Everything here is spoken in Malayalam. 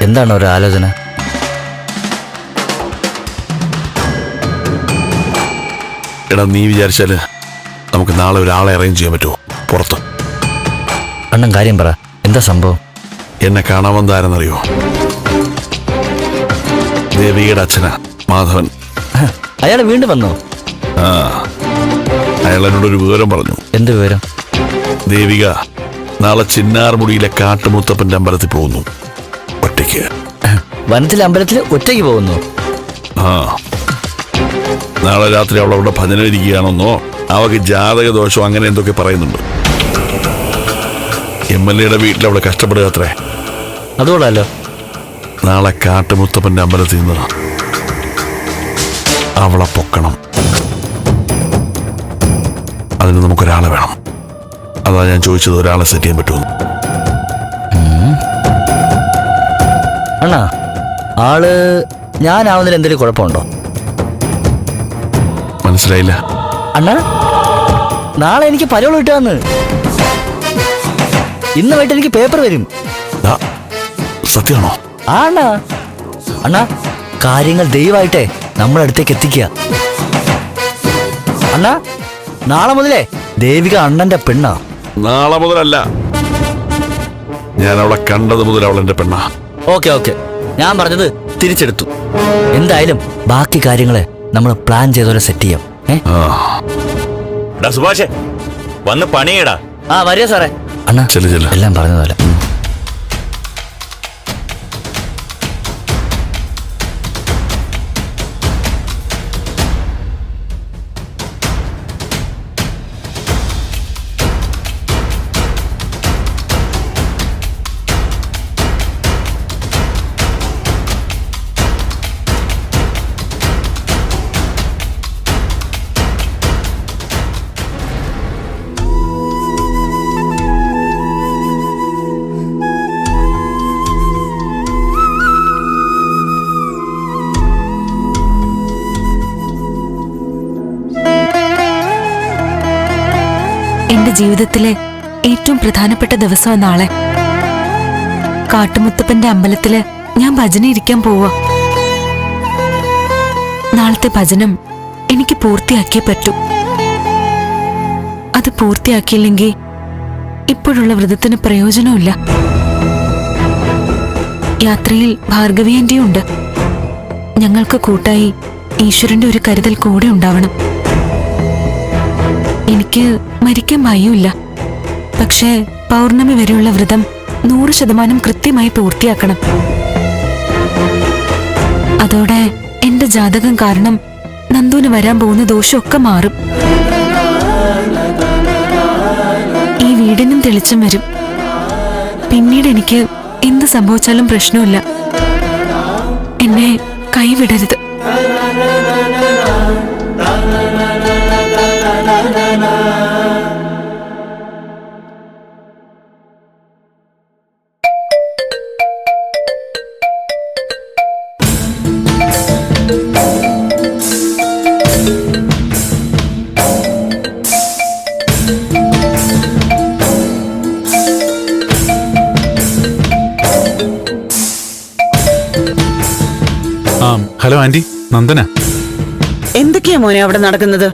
എന്താണ് ഒരു ആലോചന? എടാ നീ വിചാരിച്ചാൽ നമുക്ക് നാളെ ഒരാളെ അറേഞ്ച് ചെയ്യാൻ പറ്റുമോ പുറത്ത്. അണ്ണൻ കാര്യം പറ. എന്താ സംഭവം? എന്നെ കാണാൻ വന്നാരെന്നറിയോ ദേവിയുടെ അച്ഛനാ മാധവൻ. അയാൾ വീണ്ടും വന്നോ? ആ അയാൾ എന്നോടൊരു വിവരം പറഞ്ഞു. എന്ത് വിവരം? ദേവിക നാളെ ചിന്നാർമുടിയിലെ കാട്ടുമുത്തപ്പന്റെ അമ്പലത്തിൽ പോകുന്നു. ഒറ്റയ്ക്ക് വനത്തിലെ അമ്പലത്തിൽ ഒറ്റയ്ക്ക് പോകുന്നു. ആ. നാളെ രാത്രി അവൾ അവിടെ ഭജന ഇരിക്കുകയാണെന്നോ അവക്ക് ജാതക ദോഷം അങ്ങനെ എന്തൊക്കെ പറയുന്നുണ്ട്. എം എൽ എയുടെ വീട്ടിൽ അവളെ കഷ്ടപ്പെടുക അത്രേ. അതുകൊള്ളാലോ നാളെ കാട്ടുമുത്തപ്പന്റെ അമ്പലത്തിൽ നിന്ന് അവളെ പൊക്കണം. അതിന് നമുക്കൊരാളെ വേണം. അതാ ഞാൻ ചോദിച്ചത് ഒരാളെ സെറ്റ് ചെയ്യാൻ പറ്റുമോ അണ്ണാ ആൾ ഞാനാവുന്നതിൽ എന്തെങ്കിലും കുഴപ്പമുണ്ടോ? മനസ്സിലായില്ല. അണ്ണാ നാളെ എനിക്ക് പരോൾ കിട്ടാന്ന്. ഇന്ന് വൈകിട്ട് എനിക്ക് പേപ്പർ വരും. ദാ, സത്യമാണോ? ആ അണ്ണാ. അണ്ണാ കാര്യങ്ങൾ ദയവായിട്ടെ നമ്മുടെ അടുത്തേക്ക് എത്തിക്കുക. അണ്ണാ നാളെ മുതലേ ദേവിക അണ്ണന്റെ പെണ്ണാ. നാളെ മുതലല്ല. ഞാൻ അവളെ കണ്ടത് മുതൽ അവൾ എന്റെ പെണ്ണാ. Okay okay. ഞാൻ പറഞ്ഞത് തിരിച്ചെടുത്തു. എന്തായാലും ബാക്കി കാര്യങ്ങളെ നമ്മൾ പ്ലാൻ ചെയ്തോലെ സെറ്റ് ചെയ്യാം. സുഭാഷേ വന്ന് പണിയടാ. ആ വരിക സാറേ. അണ്ണാ എല്ലാം പറഞ്ഞതല്ലേ. ജീവിതത്തിലെ ഏറ്റവും പ്രധാനപ്പെട്ട ദിവസം നാളെ കാട്ടുമുത്തപ്പന്റെ അമ്പലത്തിൽ ഞാൻ ഭജന ഇരിക്കാൻ പോവാ. നാളത്തെ ഭജനം എനിക്ക് പൂർത്തിയാക്കിയേ പറ്റൂ. അത് പൂർത്തിയാക്കിയില്ലെങ്കിൽ ഇപ്പോഴുള്ള വ്രതത്തിന് പ്രയോജനമില്ല യാത്രയിൽ ഭാർഗവി ആന്റിയും ഉണ്ട് ഞങ്ങൾക്ക് കൂട്ടായി ഈശ്വരന്റെ ഒരു കരുതൽ കൂടെ ഉണ്ടാവണം. എനിക്ക് മരിക്കാൻ ഭയമില്ല പക്ഷേ പൗർണമി വരെയുള്ള വ്രതം നൂറ് ശതമാനം കൃത്യമായി പൂർത്തിയാക്കണം. അതോടെ എന്റെ ജാതകം കാരണം നന്ദുവിന് വരാൻ പോകുന്ന ദോഷമൊക്കെ മാറും. ഈ വീടിനും തെളിച്ചം വരും. പിന്നീട് എനിക്ക് എന്ത് സംഭവിച്ചാലും പ്രശ്നമില്ല. എന്നെ കൈവിടരുത്. Hello aunty Nandana. എന്തൊക്കെയാ മോനെ അവിടെ നടക്കുന്നത്?